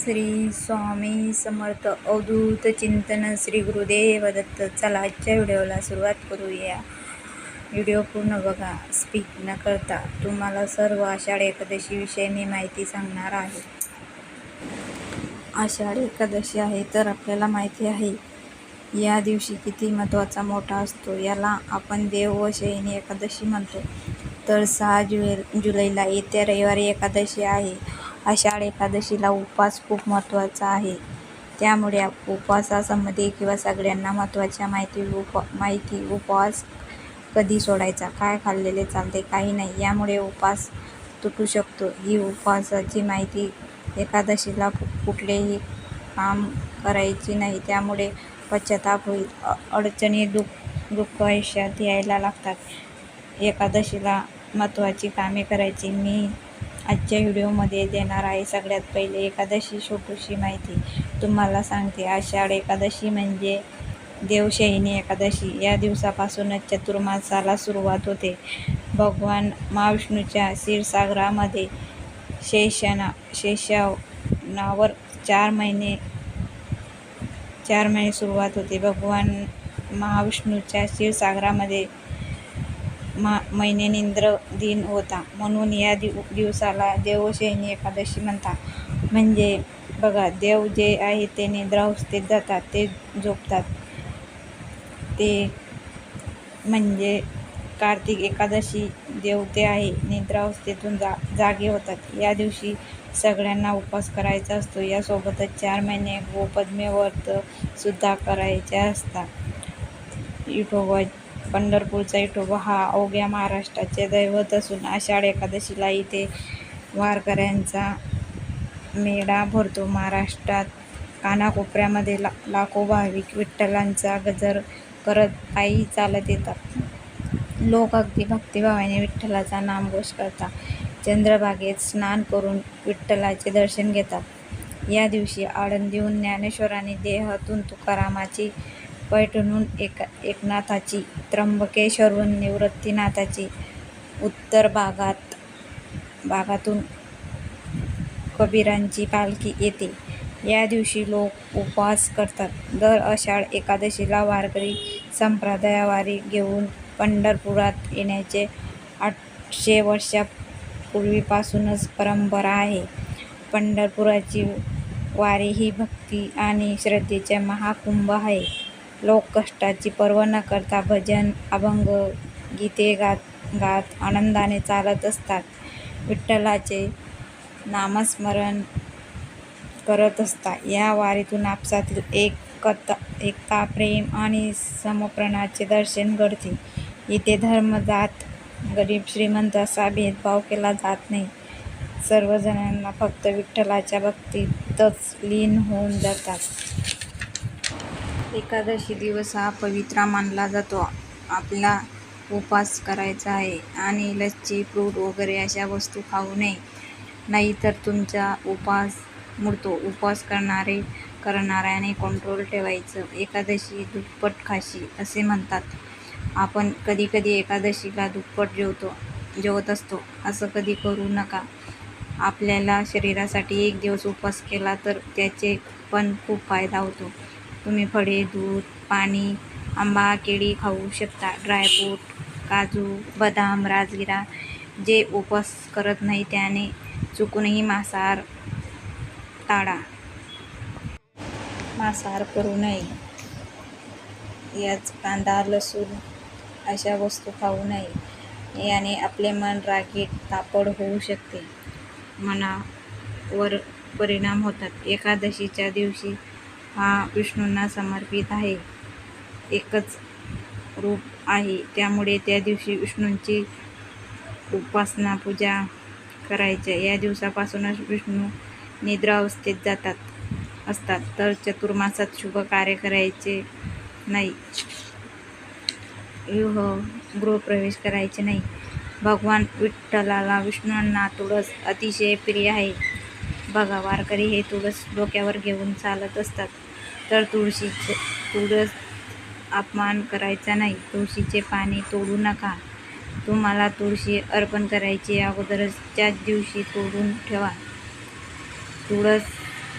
श्री स्वामी समर्थ अवधूत चिंतन श्री गुरुदेव दत्त. चला आजच्या व्हिडिओला सुरुवात करूया. व्हिडिओ पूर्ण बघा स्पीक न करता. तुम्हाला सर्व आषाढ एकादशीविषयी मी माहिती सांगणार आहे. आषाढ एकादशी आहे तर आपल्याला माहिती आहे या दिवशी किती महत्त्वाचा मोठा असतो याला आपण देव व शयनी एकादशी म्हणतो. तर सहा जुलै जुलैला येत्या रविवारी एकादशी आहे. आषाढ एकादशीला उपवास खूप महत्त्वाचा आहे. त्यामुळे उपवासासंबंधी किंवा सगळ्यांना महत्त्वाच्या माहिती उप माहिती उपवास कधी सोडायचा काय खाल्लेले चालते काही नाही यामुळे उपवास तुटू शकतो. ही उपवासाची माहिती एकादशीला कुठलेही काम करायची नाही. त्यामुळे पश्चाताप होईल. अडचणी दुःख दुःख आयुष्यात यायला लागतात. एकादशीला महत्त्वाची कामे करायची. मी आजच्या व्हिडिओमध्ये देणार आहे सगळ्यात पहिले एकादशी छोटूशी माहिती. तुम्हाला सांगते आषाढ एकादशी म्हणजे देवशयनी एकादशी. या दिवसापासूनच चतुर्मासाला सुरुवात होते. भगवान महाविष्णूच्या क्षीरसागरामध्ये शेषणा शेषावनावर चार महिने चार महिने सुरुवात होते. भगवान महाविष्णूच्या क्षीरसागरामध्ये मा महिन्यानिंद्र दिन होता. म्हणून या दिव दिवसाला देवशयनी एकादशी म्हणतात. म्हणजे बघा देव जे आहे ते निद्रावस्थेत जातात ते झोपतात. ते म्हणजे कार्तिक एकादशी देवते आहे निद्रावस्थेतून जा जागे होतात. या दिवशी सगळ्यांना उपवास करायचा असतो. यासोबतच चार महिने गोपद्मे व्रत सुद्धा करायचे असतात. युटोबा पंढरपूरचा विठोबा हा अवघ्या महाराष्ट्राचे दैवत असून आषाढ एकादशीला इथे वारकऱ्यांचा मेळा भरतो. महाराष्ट्रात कानाकोपऱ्यामध्ये ला लाखो भाविक विठ्ठलांचा गजर करत पायी चालत येतात. लोक अगदी भक्तिभावाने विठ्ठलाचा नामघोष करतात. चंद्रभागेत स्नान करून विठ्ठलाचे दर्शन घेतात. या दिवशी आळंदीहून ज्ञानेश्वरांनी देहातून तुकारामाची पैठणहून एक एकनाथाची त्र्यंबकेश्वरहून निवृत्तीनाथाची उत्तर भागात भागातून कबीरांची पालखी येते. या दिवशी लोक उपवास करतात. दर आषाढ एकादशीला वारकरी संप्रदायावारी घेऊन पंढरपुरात येण्याचे आठशे वर्षापूर्वीपासूनच परंपरा आहे. पंढरपुराची वारी ही भक्ती आणि श्रद्धेचे महाकुंभ आहे. लोक कष्टाची पर्वा न करता भजन अभंग गीते गात गात आनंदाने चालत असतात. विठ्ठलाचे नामस्मरण करत असतात या वारीतून आपसातील एकता एकता प्रेम आणि समप्रणाचे दर्शन घडते. इथे धर्म जात गरीब श्रीमंत असा भेदभाव केला जात नाही. सर्वजणांना फक्त विठ्ठलाच्या भक्तीतच लीन होऊन जातात. एकादशी दिवस हा पवित्रा मानला जातो. आपला उपवास करायचा आहे. आणि लस्सी फ्रूट वगैरे अशा वस्तू खाऊ नये. नाहीतर तुमचा उपवास मोडतो. उपवास करणारे करणाऱ्याने कंट्रोल ठेवायचं. एकादशी दुप्पट खाशी असे म्हणतात. आपण कधीकधी एकादशीला दुप्पट जेवतो जेवत असतो. असं कधी करू नका. आपल्याला शरीरासाठी एक दिवस उपवास केला तर त्याचे पण खूप फायदा होतो. तुम्ही फळे दूध पाणी आंबा केळी खाऊ शकता. ड्रायफ्रूट काजू बदाम राजगिरा जे उपवास करत नाही त्याने चुकूनही मांसाहार टाळा. मांसाहार करू नये. याच कांदा लसूण अशा वस्तू खाऊ नये. याने आपले मन रागीट तापड होऊ शकते. मनावर परिणाम होतात. एकादशीच्या दिवशी हा विष्णूंना समर्पित आहे. एकच रूप आहे. त्यामुळे त्या दिवशी विष्णूंची उपासना पूजा करायच्या. या दिवसापासूनच विष्णू निद्रावस्थेत जातात असतात. तर चतुर्मासात शुभ कार्य करायचे नाही. विवाह गृहप्रवेश करायचे नाही. भगवान विठ्ठलाला विष्णूंना तुळस अतिशय प्रिय आहे. बघा वारकरी हे तुळस डोक्यावर घेऊन चालत असतात. तर तुळशीचे तुळस अपमान करायचा नाही. तुळशीचे पाणी तोडू नका. तुम्हाला तुळशी अर्पण करायची अगोदरच त्याच दिवशी तोडून ठेवा. तुळस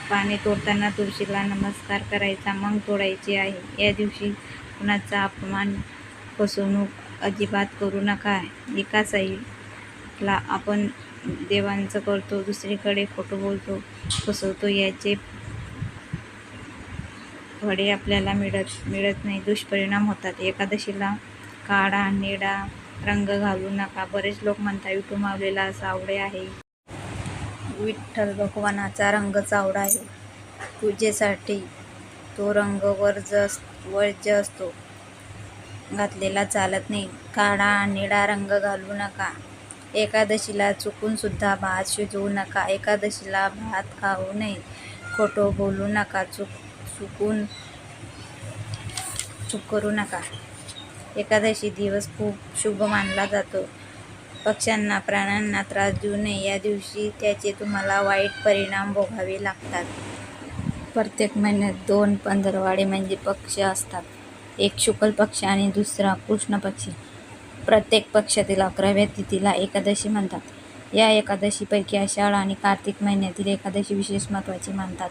पाने तोडताना तुळशीला नमस्कार करायचा मग तोडायची आहे. या दिवशी कुणाचा अपमान फसवणूक अजिबात करू नका. एका ला आपण देवांचं करतो दुसरीकडे खोटं बोलतो फसवतो याचे फळे आपल्याला मिळत मिळत नाही. दुष्परिणाम होतात. एकादशीला काळा निळा रंग घालू नका. बरेच लोक म्हणतात विठू मावलेला सावळे आहे. विठ्ठल भगवानाचा रंग चावडा आहे. पूजेसाठी तो रंग वर्ज अस वर्ज्य असतो. घातलेला चालत नाही. काळा निळा रंग घालू नका. एकादशीला चुकूनसुद्धा भात शिजवू नका. एकादशीला भात खाऊ नये. खोटं बोलू नका. चुक चुकून चूक करू नका. एकादशी दिवस खूप शुभ मानला जातो. पक्ष्यांना प्राण्यांना त्रास देऊ नये. या दिवशी त्याचे तुम्हाला वाईट परिणाम भोगावे लागतात. प्रत्येक महिन्यात दोन पंधरवाडे म्हणजे पक्ष असतात. एक शुक्ल पक्ष आणि दुसरा कृष्ण पक्षी. प्रत्येक पक्षातील अकराव्या तिथीला एकादशी म्हणतात. या एकादशीपैकी आषाढ आणि कार्तिक महिन्यातील एकादशी विशेष महत्त्वाची मानतात.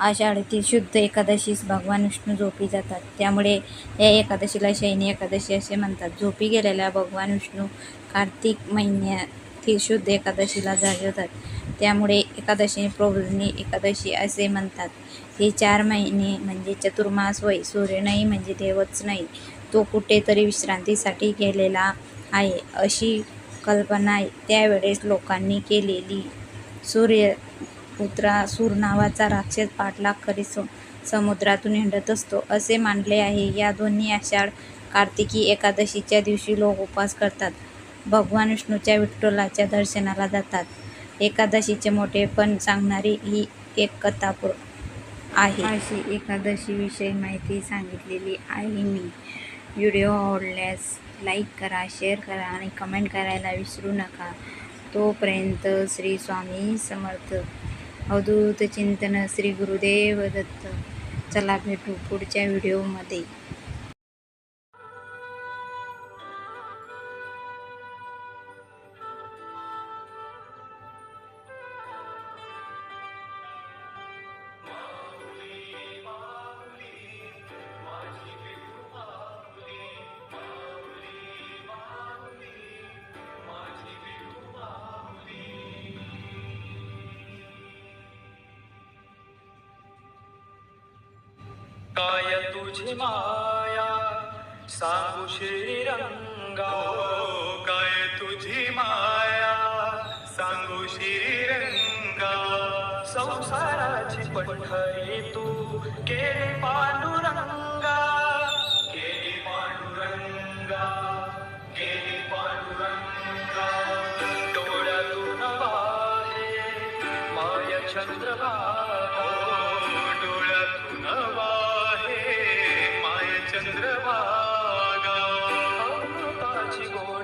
आषाढीतील शुद्ध एकादशीस भगवान विष्णू झोपी जातात. त्यामुळे या एकादशीला शैनी एकादशी असे म्हणतात. झोपी गेलेल्या भगवान विष्णू कार्तिक महिन्यातील शुद्ध एकादशीला जागवतात. त्यामुळे एकादशी प्रबोधिनी एकादशी असे म्हणतात. हे चार महिने म्हणजे चतुर्मास वय सूर्य नाही म्हणजे देवच नाही. तो कुठेतरी विश्रांतीसाठी गेलेला आहे अशी कल्पना त्यावेळेस लोकांनी केलेली. सूर्य पुत्रासूर नावाचा राक्षस पाठलाग करीत समुद्रातून हिंडत असतो. असे मानले आहे. या दोन्ही आषाढ कार्तिकी एकादशीच्या दिवशी लोक उपवास करतात. भगवान विष्णूच्या विठ्ठलाच्या दर्शनाला जातात. एकादशीचे मोठेपण सांगणारी ही एक कथा आहे. अशी एकादशीविषयी माहिती सांगितलेली आहे मी. व्हिडिओ आवडल्यास लाईक करा शेअर करा आणि कमेंट करायला विसरू नका. तोपर्यंत श्री स्वामी समर्थ. अवधूत चिंतन श्री गुरुदेव दत्त. चला भेटू पुढच्या व्हिडिओमध्ये. काय तुझी माया. सांगू श्रीरंगा. काय तुझी माया? सांगू श्रीरंगा. संसाराची पंढरी तू केली पांडुरंगा. केली पांडुरंगा. केली पांडुरंगा. डोळ्यातून वाहे माय